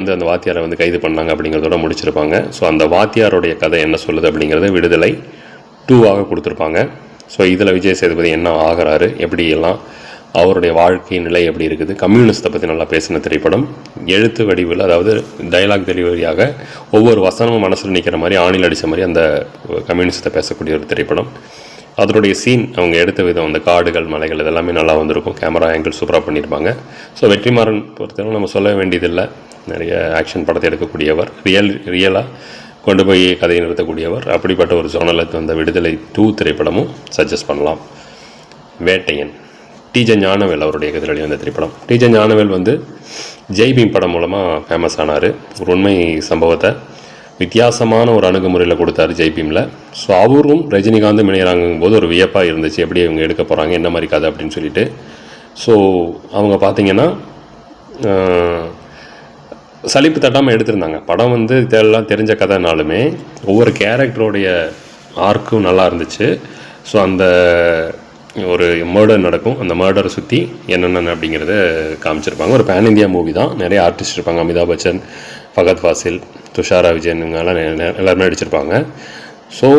வந்து அந்த வாத்தியாரை வந்து கைது பண்ணாங்க அப்படிங்கிறதோட முடிச்சிருப்பாங்க. ஸோ அந்த வாத்தியாருடைய கதை என்ன சொல்லுது அப்படிங்கிறது விடுதலை டூவாக கொடுத்துருப்பாங்க. ஸோ இதில் விஜய் சேதுபதி என்ன ஆகிறாரு எப்படியெல்லாம் அவருடைய வாழ்க்கை நிலை எப்படி இருக்குது கம்யூனிஸ்ட்டை பற்றி நல்லா பேசின திரைப்படம் எழுத்து வடிவில் அதாவது டைலாக் டெலிவரியாக ஒவ்வொரு வசனமும் மனசில் நிற்கிற மாதிரி ஆணில் அடித்த மாதிரி அந்த கம்யூனிஸ்ட்டை பேசக்கூடிய ஒரு திரைப்படம். அதனுடைய சீன் அவங்க எடுத்த விதம் அந்த காடுகள் மலைகள் இதெல்லாமே நல்லா வந்திருக்கும். கேமரா ஆங்கிள் சூப்பராக பண்ணியிருப்பாங்க ஸோ வெற்றிமாறன் பொறுத்தவரை நம்ம சொல்ல வேண்டியதில்லை. நிறைய ஆக்ஷன் படத்தை எடுக்கக்கூடியவர். ரியல் ரியலாக கொண்டு போய் கதையை நிறுத்தக்கூடியவர். அப்படிப்பட்ட ஒரு ஜோனலுக்கு வந்த விடுதலை டூ திரைப்படமும் சஜஸ்ட் பண்ணலாம். வேட்டையன். டிஜே ஞானவேல் அவருடைய இயக்கத்தில் வந்த திரைப்படம். டிஜே ஞானவேல் வந்து ஜெய்பீம் படம் மூலமாக ஃபேமஸ் ஆனார். ஒரு உண்மை சம்பவத்தை வித்தியாசமான ஒரு அணுகுமுறையில் கொடுத்தாரு ஜெய்பீமில் ஸோ அவரும் ரஜினிகாந்தும் இணையிறாங்கும் போது ஒரு வியப்பாக இருந்துச்சு. எப்படி இவங்க எடுக்க போகிறாங்க என்ன மாதிரி கதை அப்படின்னு சொல்லிட்டு. ஸோ அவங்க பார்த்தீங்கன்னா சலிப்பு தட்டாமல் எடுத்திருந்தாங்க. படம் வந்து இதெல்லாம் தெரிஞ்ச கதைனாலுமே ஒவ்வொரு கேரக்டருடைய ஆர்க்கும் நல்லா இருந்துச்சு. ஸோ அந்த ஒரு மர்டர் நடக்கும். அந்த மர்டரை சுற்றி என்னென்ன அப்படிங்கிறத காமிச்சிருப்பாங்க. ஒரு பேன் இந்தியா மூவி தான். நிறைய ஆர்டிஸ்ட் இருப்பாங்க. அமிதாப் பச்சன் ஃபகத் ஃபாசில் துஷாரா விஜயன் இவங்கெல்லாம் எல்லாருமே நடிச்சிருப்பாங்க. ஸோ